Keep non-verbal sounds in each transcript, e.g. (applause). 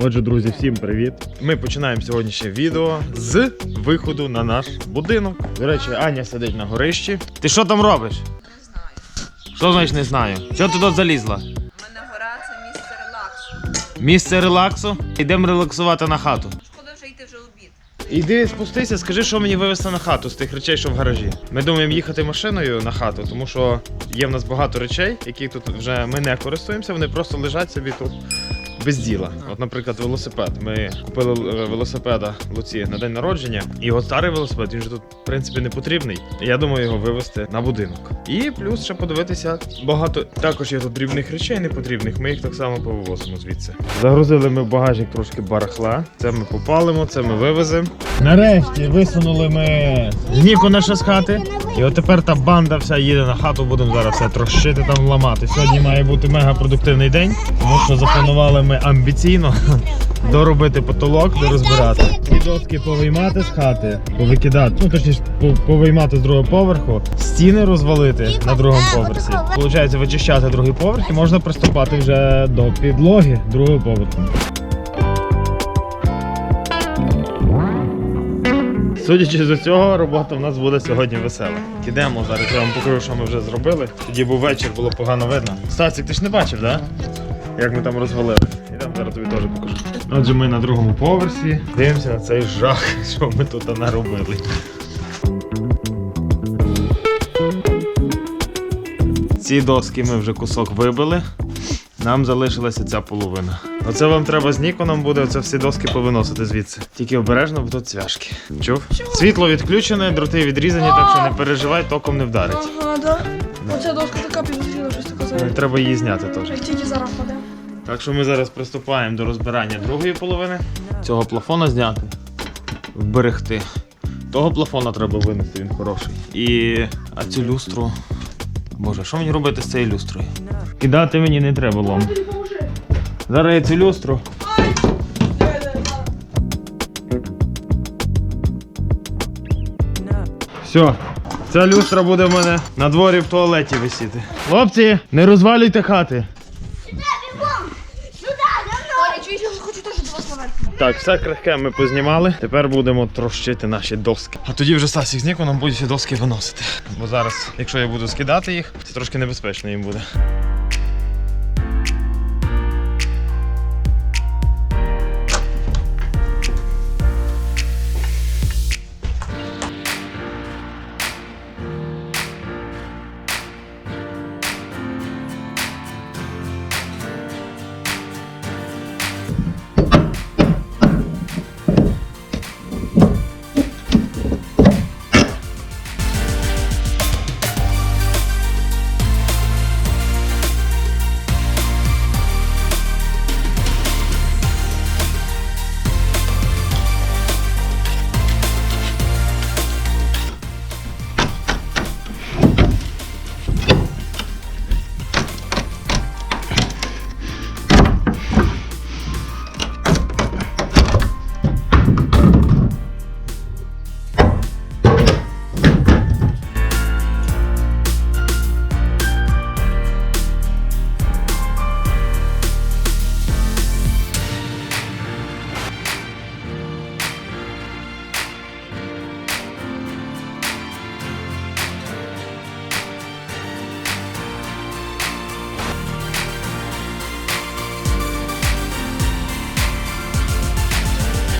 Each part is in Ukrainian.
Отже, друзі, всім привіт. Ми починаємо сьогоднішнє відео з виходу на наш будинок. До речі, Аня сидить на горищі. Ти що там робиш? Не знаю. Що значить не знаю? Що ти тут залізла? У мене гора це місце релаксу. Місце релаксу. Йдемо релаксувати на хату. Шкода вже йти вже обід. Іди спустися, скажи, що мені вивезти на хату з тих речей, що в гаражі. Ми думаємо їхати машиною на хату, тому що є в нас багато речей, які тут вже ми не користуємося, вони просто лежать собі тут. Без діла. От, наприклад, велосипед. Ми купили е, велосипеда Луці на день народження, і от старий велосипед він же тут, в принципі, не потрібний. Я думаю його вивезти на будинок. І плюс ще подивитися багато. Також є тут дрібних речей непотрібних. Ми їх так само повивозимо звідси. Загрузили ми в багажник трошки барахла. Це ми попалимо, це ми вивеземо. Нарешті висунули ми Ніку наше з хати. І от тепер та банда вся їде на хату, будемо зараз все трощити там ламати. Сьогодні має бути мега продуктивний день, тому що запланували ми амбіційно (laughs) доробити потолок, дорозбирати. Ці доски повиймати з хати, повикидати, ну точніше, повиймати з другого поверху, стіни розвалити на другому поверсі. Получається, вичищати другий поверх і можна приступати вже до підлоги другого поверху. Судячи з цього, робота в нас буде сьогодні весела. Ідемо зараз, я вам покажу, що ми вже зробили. Тоді був вечір, було погано видно. Стасік, ти ж не бачив, так? Да? Як ми там розвалили. Ідемо зараз тобі теж покажу. Отже, ми на другому поверсі. Дивимося на цей жах, (laughs) що ми тут наробили. Ці доски ми вже кусок вибили. Нам залишилася ця половина. Оце вам треба з Ніконом буде оце всі доски повиносити звідси. Тільки обережно, бо тут цвяшки. Чув? Світло відключене, дроти відрізані, так що не переживай, током не вдарить. Ага, да. Оця доска така підозріла, щось таке зараз. Треба її зняти теж. Як тільки зараз впаде. Так що ми зараз приступаємо до розбирання другої половини. Цього плафона зняти, вберегти. Того плафона треба винести, він хороший. І а цю люстру. Боже, що мені робити з цією люстрою? Кидати мені не треба лом. Зараз я цю люстру. Все, ця люстра буде в мене на дворі в туалеті висіти. Хлопці, не розвалюйте хати. Оля, чуєш, я хочу теж до вас наверх. Так, все крихке ми познімали. Тепер будемо трощити наші доски. А тоді вже Стасік з нам будуть ці доски виносити. Бо зараз, якщо я буду скидати їх, це трошки небезпечно їм буде.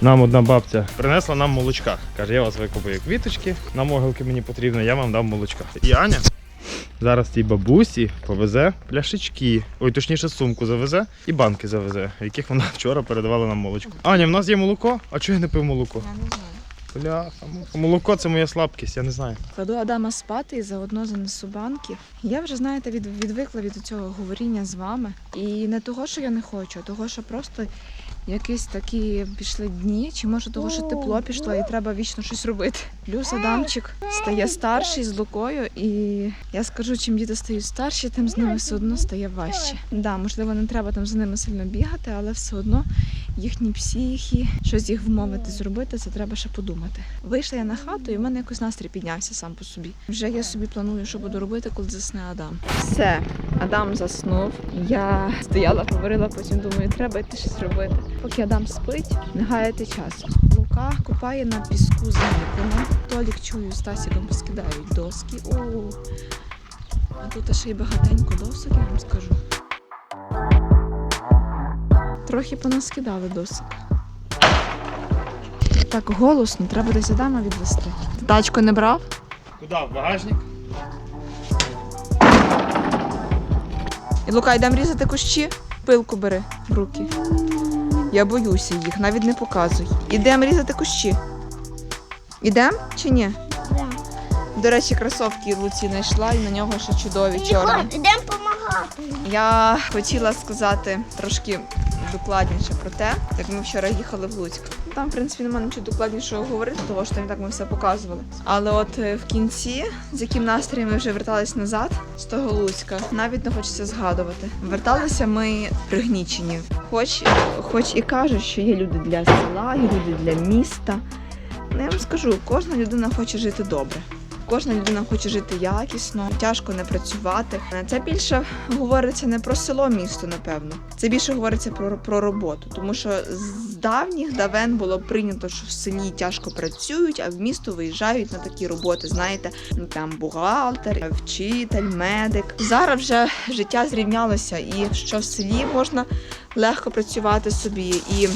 Нам одна бабця принесла нам молочка. Каже, я вас викупую квіточки, на могилки мені потрібно, я вам дам молочка. І Аня зараз цій бабусі повезе пляшечки. Ой, точніше, сумку завезе і банки завезе, в яких вона вчора передавала нам молочко. Аня, в нас є молоко? А чого я не пив молоко? Я не знаю. Бляха, молоко це моя слабкість, я не знаю. Кладу Адама спати і заодно занесу банки. Я вже, знаєте, від, відвикла від цього говоріння з вами. І не того, що я не хочу, а того, що просто якісь такі пішли дні, чи може того, що тепло пішло і треба вічно щось робити. Плюс Адамчик стає старший з Лукою, і я скажу, чим діти стають старші, тим з ними все одно стає важче. Да, можливо, не треба там за ними сильно бігати, але все одно їхні психі, щось їх вмовити зробити, це треба ще подумати. Вийшла я на хату, і в мене якось настрій піднявся сам по собі. Вже я собі планую, що буду робити, коли засне Адам. Все, Адам заснув. Я стояла, говорила, потім думаю, треба йти щось робити. Поки Адам спить, не гаяти часу. Лука купає на піску зникнено. Толік чую, з Тасіком доски. О, а тут ще й багатенько досок, я вам скажу. Трохи понаскидали досок. Так голосно, треба десь Адама відвести. Ти тачку не брав? Куди? В багажник? І Лука, йдемо різати кущі, пилку бери в руки. Я боюся їх, навіть не показуй. Ідемо різати кущі. Ідем чи ні? До речі, кросовки Луці знайшла і на нього ще чудові чорні. Ідемо допомагати. Я хотіла сказати трошки докладніше про те, як ми вчора їхали в Луцьк. Там, в принципі, немає нічого докладнішого говорити, тому що там так ми все показували. Але от е, в кінці, з яким настроєм ми вже вертались назад з того Луцька, навіть не хочеться згадувати. Верталися ми пригнічені. Хоч, хоч і кажуть, що є люди для села, є люди для міста. Ну, я вам скажу, кожна людина хоче жити добре. Кожна людина хоче жити якісно, тяжко не працювати. Це більше говориться не про село, місто, напевно. Це більше говориться про, про роботу, тому що з давніх давен було прийнято, що в селі тяжко працюють, а в місто виїжджають на такі роботи. Знаєте, ну, там бухгалтер, вчитель, медик. Зараз вже життя зрівнялося, і що в селі можна легко працювати собі і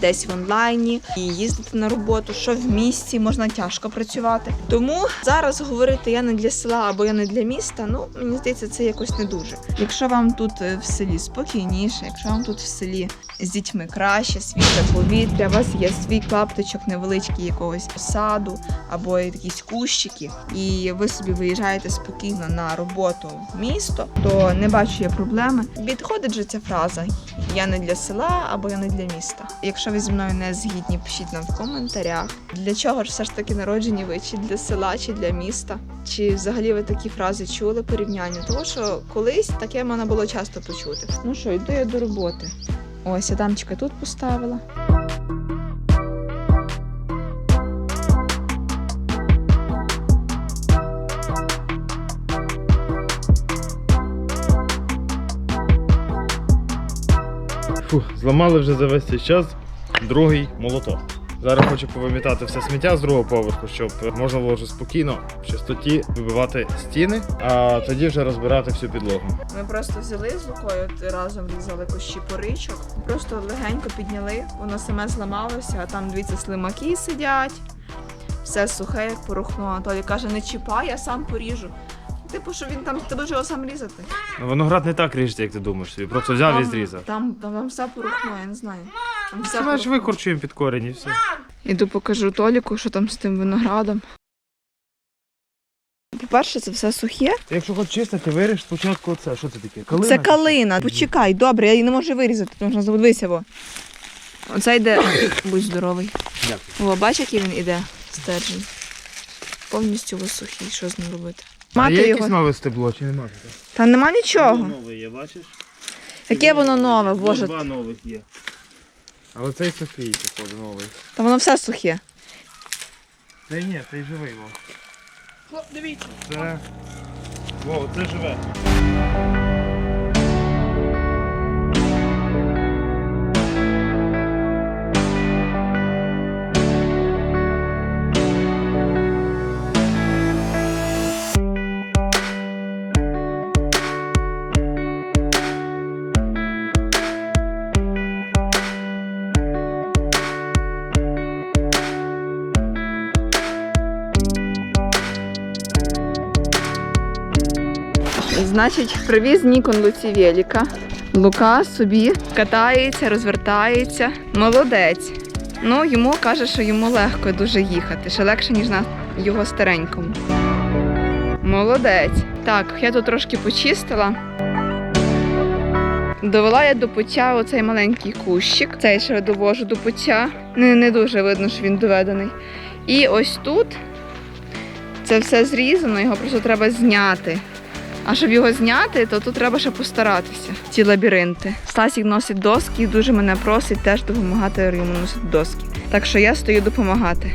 десь в онлайні і їздити на роботу, що в місті можна тяжко працювати. Тому зараз говорити я не для села або я не для міста. Ну мені здається, це якось не дуже. Якщо вам тут е, в селі спокійніше, якщо вам тут в селі з дітьми краще, свіже повітря, у вас є свій клаптичок невеличкий якогось саду або якісь кущики, і ви собі виїжджаєте спокійно на роботу в місто, то не бачу я проблеми. Підходить же ця фраза я не для села або я не для міста. Якщо ви зі мною не згідні, пишіть нам в коментарях. Для чого ж все ж таки народжені ви? Чи для села, чи для міста? Чи взагалі ви такі фрази чули порівняння? Тому що колись таке можна було часто почути. Ну що, йду я до роботи. Ось Адамчика тут поставила. Зламали вже за весь цей час другий молоток. Зараз хочу повимітати все сміття з другого поверху, щоб можна було вже спокійно в чистоті вибивати стіни, а тоді вже розбирати всю підлогу. Ми просто взяли з Лукою, разом різали кущі поричок, просто легенько підняли, воно саме зламалося, а там дивіться, слимаки сидять. Все сухе, як порохно. Анатолій каже, не чіпай, я сам поріжу. Типу, що він там будеш його сам різати. Ну, Виноград не так ріжеться, як ти думаєш. Собі просто взяв і зрізав. Там, там, там все порохно, я не знаю. Давай ж викорчуємо під корінь і все. Іду покажу Толіку, що там з тим виноградом. По-перше, це все сухе. Якщо хочеш чистити, виріж спочатку оце. Що це таке? Калина? Це калина. Почекай, добре, я її не можу вирізати, тому що забудися во. Оце йде. (coughs) Будь здоровий. Дякую. О, бач, який він іде, стержень. Повністю висухий, що з ним робити? А Мати є якесь його. нове стебло чи немає? Та нема нічого. Новий є, бачиш? Яке воно нове, боже. Два нових є. Але цей сухий, походу, новий. Та воно все сухе. Та ні, цей живий Вов. Дивіться. Це. Во, це живе. Значить, привіз Нікон Луці Веліка. Лука собі катається, розвертається. Молодець. Ну, йому каже, що йому легко дуже їхати, ще легше, ніж на його старенькому. Молодець. Так, я тут трошки почистила. Довела я до пуття оцей маленький кущик. Цей ще довожу до пуття. Не, не дуже видно, що він доведений. І ось тут це все зрізано, його просто треба зняти. А щоб його зняти, то тут треба ще постаратися. Ці лабіринти. Стасік носить доски і дуже мене просить теж допомагати йому носити доски. Так що я стою допомагати.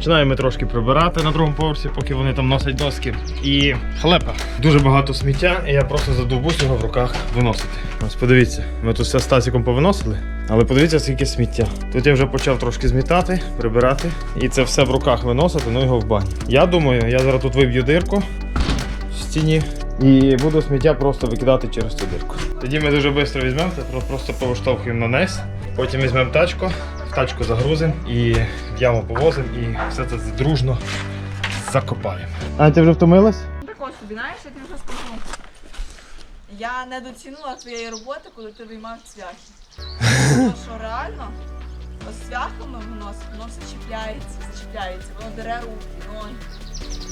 Починаємо трошки прибирати на другому поверсі, поки вони там носять доски. І халепа. Дуже багато сміття, і я просто задовбусь його в руках виносити. Ось подивіться, ми тут все з Стасіком повиносили, але подивіться, скільки сміття. Тут я вже почав трошки змітати, прибирати, і це все в руках виносити, ну його в бані. Я думаю, я зараз тут виб'ю дирку в стіні. І буду сміття просто викидати через цю дирку. Тоді ми дуже швидко візьмемо це, просто повиштовхуємо на низ. Потім візьмемо тачку, в тачку загрузимо і в яму повозимо і все це дружно закопаємо. А ти вже втомилась? Тако собі, знаєш, я тобі вже скажу. Я не доцінила твоєї роботи, коли ти виймав цвяхи. Тому що реально, ось цвяхами воно, воно все чіпляється, зачіпляється, воно дере руки, ноги.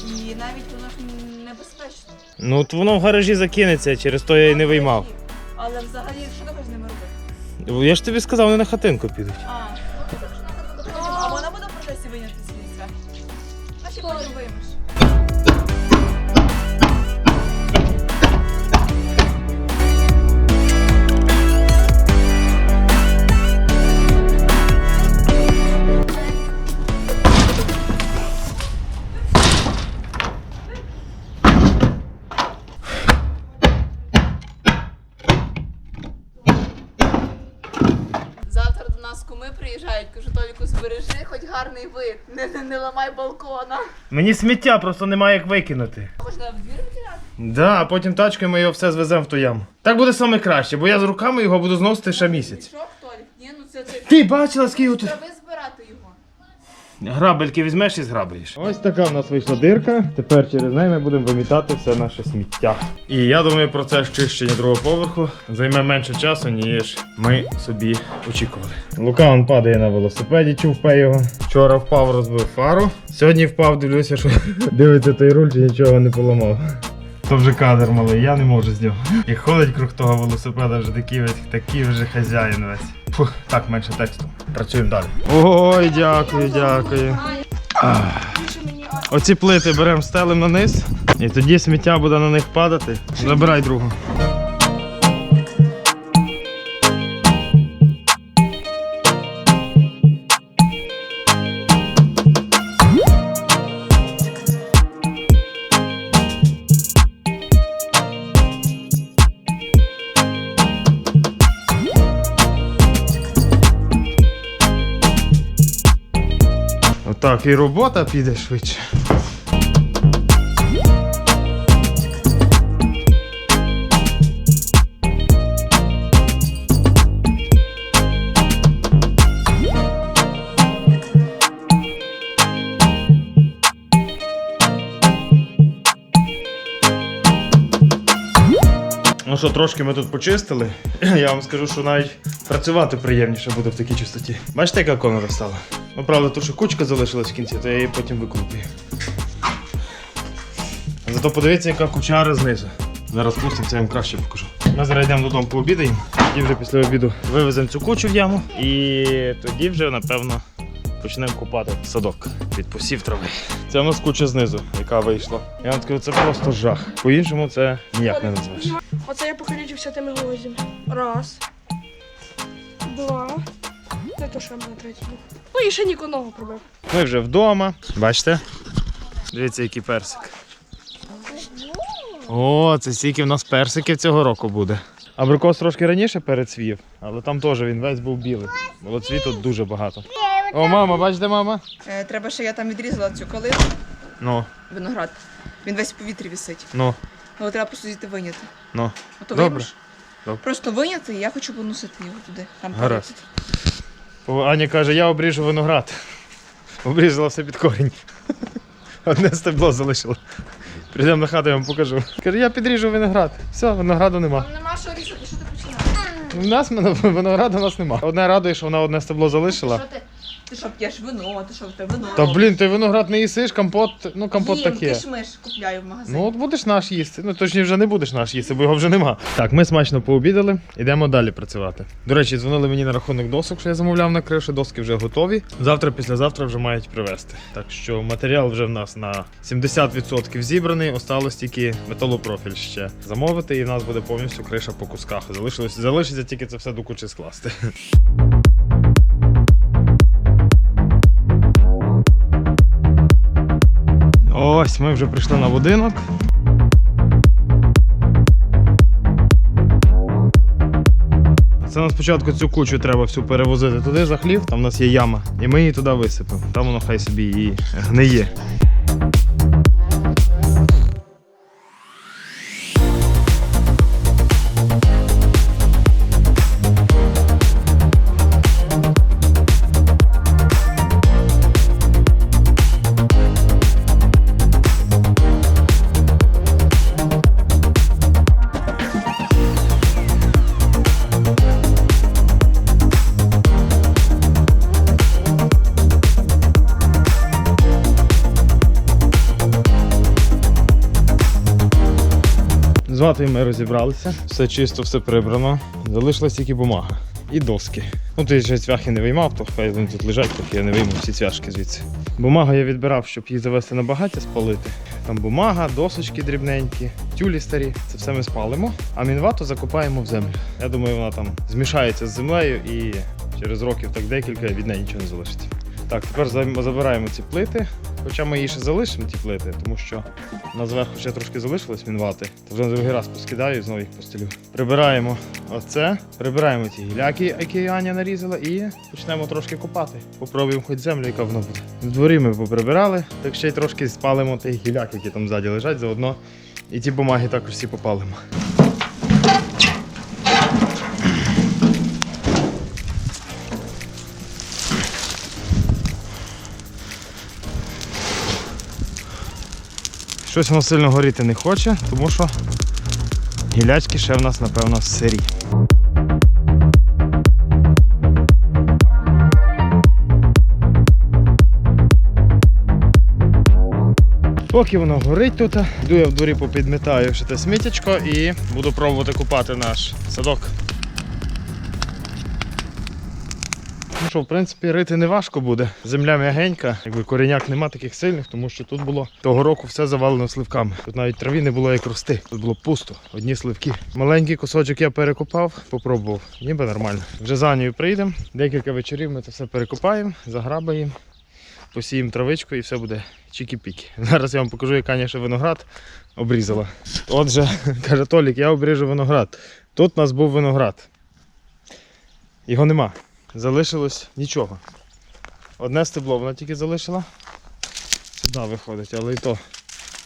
І навіть воно ж небезпечно. Ну от воно в гаражі закинеться, через то я і не виймав. Але взагалі, що ти хочеш з ними робити? Я ж тобі сказав, вони на хатинку підуть. А, Значить, потім гарний вид, не, не, не ламай балкона. Мені сміття просто немає як викинути. Можна в двір викидати? Да, а потім тачкою ми його все звеземо в ту яму. Так буде саме краще, бо я з руками його буду зносити ще місяць. Що, Толік? Ні, ну це ти. Ти бачила, скільки тут Трави. Грабельки візьмеш і зграбаєш. Ось така в нас вийшла дирка. Тепер через неї ми будемо вимітати все наше сміття. І я думаю, процес чищення другого поверху займе менше часу, ніж ми собі очікували. Лука он падає на велосипеді, чувпе його. Вчора впав, розбив фару. Сьогодні впав, дивлюся, що дивиться той руль, чи нічого не поламав. То вже кадр малий, я не можу з нього. І ходить круг того велосипеда вже такий весь, такий вже хазяїн весь. Фух, так, менше тексту. Працюємо далі. Ой, дякую, дякую. Оці плити беремо, стелимо на низ, і тоді сміття буде на них падати. Забирай другу. Отак, і робота піде швидше. Що, трошки ми тут почистили. (clears throat) Я вам скажу, що навіть працювати приємніше буде в такій чистоті. Бачите, яка комната стала? Ну, правда, тут ще кучка залишилась в кінці, то я її потім виклупую. Зато подивіться, яка кучара знизу. Зараз спустимося, я вам краще покажу. Ми зараз йдемо додому пообідаємо, тоді вже після обіду вивеземо цю кучу в яму і тоді вже, напевно, почнемо купати садок від посів трави. Це у нас куча знизу, яка вийшла. Я вам скажу, це просто жах. По-іншому це ніяк не назвеш. Оце я покалічився тими гвоздями. Раз. Два. Не то, що я мене третій був. Ну і ще ніко ногу пробив. Ми вже вдома. Бачите? Дивіться, який персик. О, це стільки в нас персиків цього року буде. Абрикос трошки раніше перецвів, але там теж він весь був білий. Було цвіту дуже багато. О, мама, бачите, мама? Е, треба, що я там відрізала цю калину, Ну, виноград. Він весь в повітрі висить. ну, Але треба просто звідти виняти. ну. Ото Добре. виймеш? Добре. Просто виняти, і я хочу поносити його туди. Там Гаразд. О, Аня каже, я обріжу виноград. Обрізала все під корінь. (laughs) Одне стебло залишила. Прийдемо на хату, я вам покажу. Каже, я підріжу виноград. Все, винограду нема. Там нема що різати, що ти починаєш? У нас винограду у нас нема. Одне радує, що вона одне стебло залишила. Що ти? Ти що п'єш вино, ти що в тебе вино. Та блін, ти виноград не їсиш, компот, ну компот Їм, таке. кишмиш купляю в магазині. Ну от будеш наш їсти. Ну точніше вже не будеш наш їсти, бо його вже нема. Так, ми смачно пообідали, йдемо далі працювати. До речі, дзвонили мені на рахунок досок, що я замовляв на кришу. Доски вже готові. Завтра, післязавтра вже мають привезти. Так що матеріал вже в нас на 70% зібраний. Осталось тільки металопрофіль ще замовити, і в нас буде повністю криша по кусках. Залишилось, залишиться тільки це все до кучі скласти. Ось ми вже прийшли на будинок. Це нам спочатку цю кучу треба всю перевозити туди за хлів, там у нас є яма, і ми її туди висипемо. Там воно хай собі і гниє. З ватою ми розібралися, все чисто, все прибрано. Залишилась тільки бумага і доски. Ну ти ж цвяхи не виймав, то хай вони тут лежать, поки я не вийму всі цвяшки звідси. Бумагу я відбирав, щоб їх завести на багаття, спалити. Там бумага, досочки дрібненькі, тюлі старі. Це все ми спалимо, а мінвату закопаємо в землю. Я думаю, вона там змішається з землею і через років так декілька від неї нічого не залишиться. Так, тепер забираємо ці плити. Хоча ми її ще залишимо, ті плити, тому що на зверху ще трошки залишилось мінвати. То вже на другий раз поскидаю і знову їх постелю. Прибираємо оце, прибираємо ті гіляки, які Аня нарізала, і почнемо трошки копати. Попробуємо хоч землю, яка воно буде. В дворі ми поприбирали, так ще й трошки спалимо тих гіляк, які там ззаді лежать заодно. І ті бумаги також всі попалимо. Щось воно сильно горіти не хоче, тому що гілячки ще в нас, напевно, сирі. Поки воно горить тут, йду я в дворі попідмітаю ще те сміттячко і буду пробувати купати наш садок. Ну що, в принципі, рити не важко буде. Земля м'ягенька, якби коріняк нема таких сильних, тому що тут було того року все завалено сливками. Тут навіть траві не було як рости. Тут було пусто, одні сливки. Маленький кусочок я перекопав, попробував. Ніби нормально. Вже за нею прийдемо. Декілька вечорів ми це все перекопаємо, заграбаємо, посіємо травичку і все буде чікі-піки. (laughs) Зараз я вам покажу, як Аня виноград обрізала. Отже, (laughs) каже Толік, я обріжу виноград. Тут у нас був виноград. Його нема залишилось нічого. Одне стебло вона тільки залишила. Сюди виходить, але і то.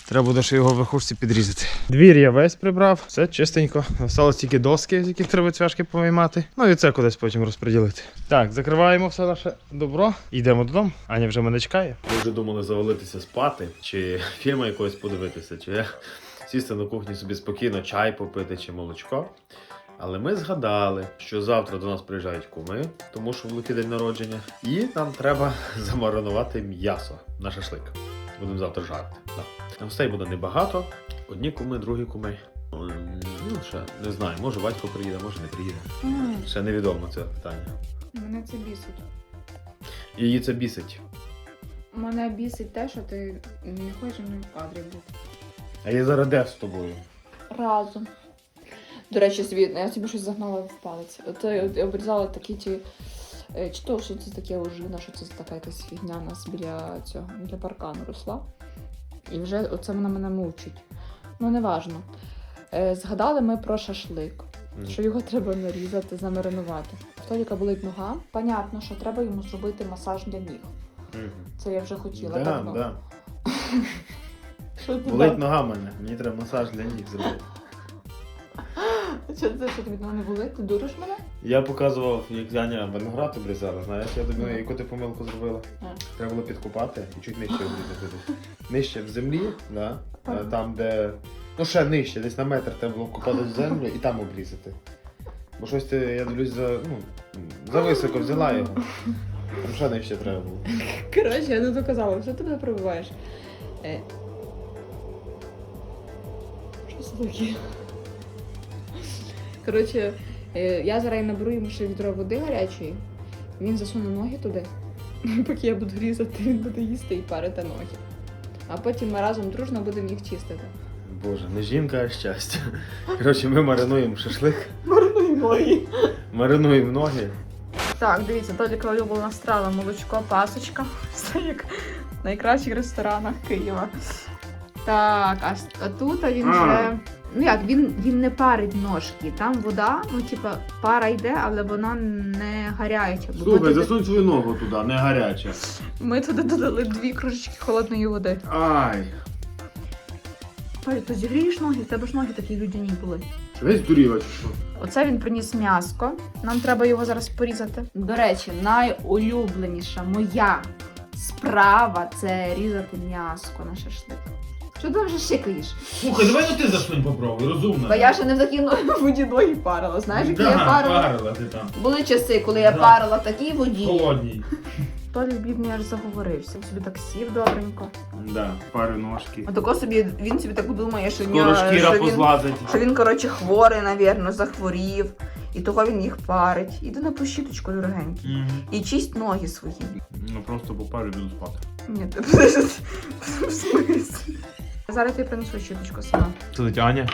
Треба буде ще його в верхушці підрізати. Двір я весь прибрав, все чистенько. Осталось тільки доски, з яких треба цвяшки повиймати. Ну і це кудись потім розподілити. Так, закриваємо все наше добро. Йдемо додому. Аня вже мене чекає. Ми вже думали завалитися спати, чи фільми якогось подивитися, чи сісти на кухні собі спокійно, чай попити чи молочко. Але ми згадали, що завтра до нас приїжджають куми, тому що великий день народження, і нам треба (laughs) замаринувати м'ясо на шашлик. Будемо завтра жарити. Да. Гостей буде небагато. Одні куми, другі куми. Ну, ще не знаю, може батько приїде, може не приїде. Ще невідомо це питання. Мене це бісить. Її це бісить. Мене бісить те, що ти не хочеш мною в кадрі бути. А я зараз де з тобою? Разом. До речі, світ, я собі щось загнала в палець. От я обрізала такі ті. е, Чи то, що це таке ожина, що це така якась фігня у нас біля цього, біля паркану росла. І вже оце вона мене мучить. Ну, неважно. Е, Згадали ми про шашлик, Мгм. що його треба нарізати, замаринувати. В Толіка болить нога. Понятно, що треба йому зробити масаж для ніг. Мгм. Це я вже хотіла Да, давно. да. (laughs) Болить нога в мене, мені треба масаж для ніг зробити. (laughs) Що це що тобі не болить? Ти дуриш мене? Я показував, як Яня виноград обрізала, знаєш, я думаю, яку ти помилку зробила. Треба було підкопати і чуть нижче обрізати. Нижче в землі, да? Е, там, де. Ну ще нижче, десь на метр треба було копати в землю і там обрізати. Бо щось ти, я дивлюсь, за, ну, за високо взяла його. Там ще треба було? Коротше, я не доказала, що ти мене пробиваєш. Е... Що це таке? Коротше, е, я зараз наберу йому ще відро води гарячої, він засуне ноги туди. (laughs) Поки я буду різати, він буде їсти і парити ноги. А потім ми разом дружно будемо їх чистити. Боже, не жінка, а щастя. Коротше, ми маринуємо шашлик, Марнуй ноги. маринуємо ноги. Так, дивіться, Толік улюблена страва, молочко, пасочка. (laughs) Все як в найкращих ресторанах Києва. Так, а, а тут він А. вже. Ну як, він, він не парить ножки. Там вода, ну типа пара йде, але вона не гаряча. Бо ми, туди, засунь свою ногу туди, не гаряча. ми туди додали дві кружечки холодної води. Ай. Паль, ти зігрієш ноги, в тебе ж ноги такі людяні були. Весь що? Оце він приніс м'яско. Нам треба його зараз порізати. До речі, найулюбленіша моя справа це різати м'яско на шашлик. Що ти вже шикаєш? Слухай, давай ну ти засунь попробуй, розумно. Бо я ще не в такій но- воді ноги парила. Знаєш, як я парила? парила ти там. Були часи, коли я Да. парила в такій воді. Холодній. Толік бідний аж заговорився. Він собі так сів добренько. Да, пари ножки. Отако собі він собі так думає, що, в Скоро нього- шкіра що він позлазить. Що він, коротше, хворий, навірно, захворів. І того він їх парить. Іди на пощіточку, дорогенький. Мгм. І чисть ноги свої. Ну просто попарю буду спати. Ні, ти (laughs) в смислі? Зараз я принесу щіточку сама. Сидить Аня.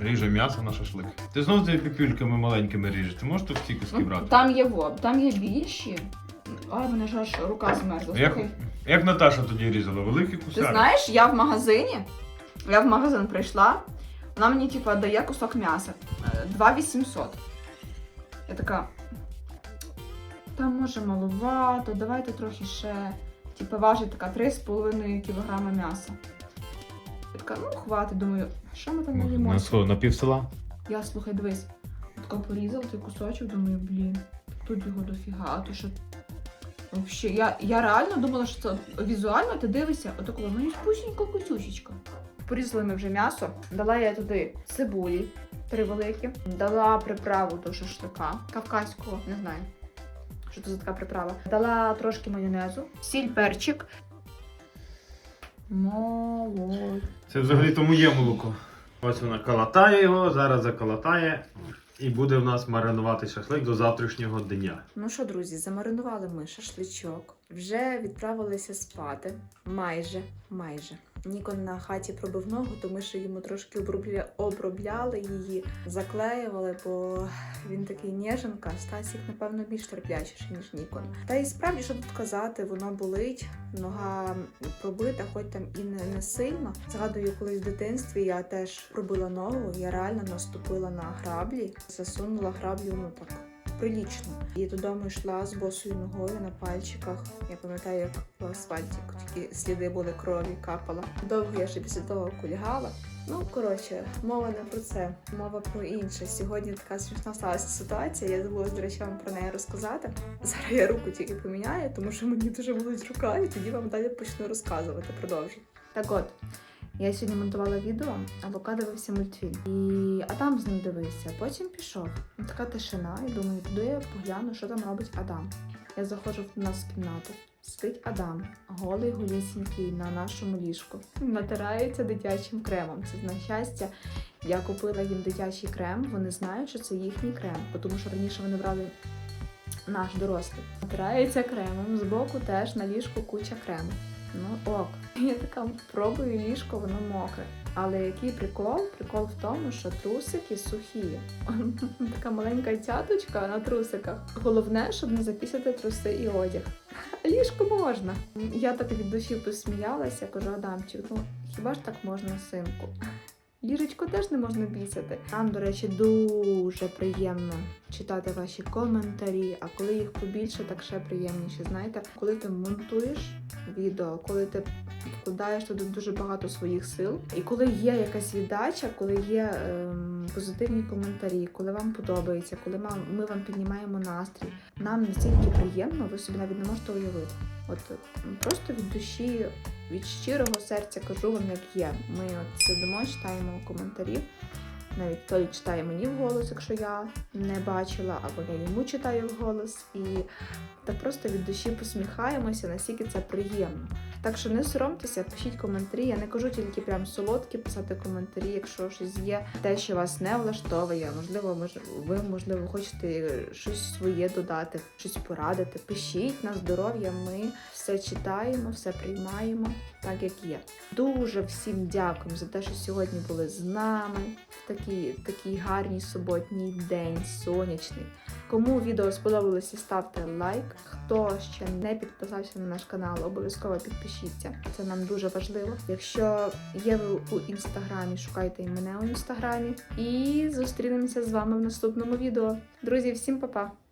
Ріже м'ясо на шашлик. Ти знову цими піпюльками маленькими ріжеш. Ти можеш тут ці куски брати? Там є во, там є більші. Ай, мене ж аж рука змерзла. Як, Слухай. як Наташа тоді різала? Великий Ти знаєш, я в магазині. Я в магазин прийшла. Вона мені, типа, дає кусок м'яса. Е, 2800. Я така. Там може маловато, давайте трохи ще. Типа важить така 3,5 кг м'яса. Я така, ну хватить, думаю, що ми там На наїмося? на пів села? Я слухай, дивись, така порізала той кусочок, думаю, блін, тут його дофіга, а то що. Вообще, я, я реально думала, що це візуально ти дивишся, отакого, ну і спусінька кусючечка. Порізали ми вже м'ясо, дала я туди цибулі, три великі, дала приправу до шашлика кавказького, не знаю. Що це за така приправа? Дала трошки майонезу, сіль, перчик. Молодь. Це взагалі тому є молоко. Ось вона калатає його, зараз заколотає. І буде в нас маринувати шашлик до завтрашнього дня. Ну що, друзі, замаринували ми шашличок, вже відправилися спати. Майже, майже. Нікон на хаті пробив ногу, то ми ще йому трошки обробля... обробляли її, заклеювали, бо він такий ніженка. Стасік, напевно, більш терплячіший, ніж Нікон. Та і справді, що тут казати, воно болить, нога пробита, хоч там і не, не сильно. Згадую, колись в дитинстві я теж пробила ногу, я реально наступила на граблі, засунула граблю, ну так прилічно. І додому йшла з босою ногою на пальчиках. Я пам'ятаю, як по асфальті такі сліди були крові, капала. Довго я ще після того кульгала. Ну, коротше, мова не про це, мова про інше. Сьогодні така смішна сталася ситуація. Я забула, до речі, вам про неї розказати. Зараз я руку тільки поміняю, тому що мені дуже болить рука, і тоді вам далі почну розказувати. Продовжу. Так от, я сьогодні монтувала відео, а Лука дивився мультфільм. І Адам з ним дивився. Потім пішов. Ну, Така тишина, і думаю, піду я погляну, що там робить Адам. Я заходжу в нас в кімнату. Сидить Адам, голий голісінький на нашому ліжку. Натирається дитячим кремом. Це на щастя. Я купила їм дитячий крем. Вони знають, що це їхній крем, тому що раніше вони брали наш дорослий. Натирається кремом. Збоку теж на ліжку куча крему. Ну ок. Я така пробую ліжко, воно мокре. Але який прикол? Прикол в тому, що трусики сухі. (laughs) Така маленька цяточка на трусиках. Головне, щоб не запісити труси і одяг. (laughs) Ліжко можна. Я так від душі посміялася, кажу, Адамчик, ну хіба ж так можна, синку? (laughs) Ліжечко теж не можна бісити. Нам, до речі, дуже приємно читати ваші коментарі, а коли їх побільше, так ще приємніше. Знаєте, коли ти монтуєш відео, коли ти вкладаєш туди дуже багато своїх сил, і коли є якась віддача, коли є ем, позитивні коментарі, коли вам подобається, коли ми вам піднімаємо настрій, нам настільки приємно, ви собі навіть не можете уявити. От просто від душі, від щирого серця кажу вам, як є. Ми от сидимо, читаємо коментарі. Навіть Толі читає мені вголос, якщо я не бачила, або я йому читаю вголос. І так просто від душі посміхаємося, наскільки це приємно. Так що не соромтеся, пишіть коментарі. Я не кажу тільки прям солодкі писати коментарі, якщо щось є, те, що вас не влаштовує. Можливо, мож- ви можливо хочете щось своє додати, щось порадити. Пишіть на здоров'я. Ми все читаємо, все приймаємо так, як є. Дуже всім дякуємо за те, що сьогодні були з нами в такий, такий гарний суботній день, сонячний. Кому відео сподобалося, ставте лайк. Хто ще не підписався на наш канал, обов'язково підпишіться. Це нам дуже важливо. Якщо є ви у інстаграмі, шукайте і мене у інстаграмі. І зустрінемося з вами в наступному відео. Друзі, всім па-па!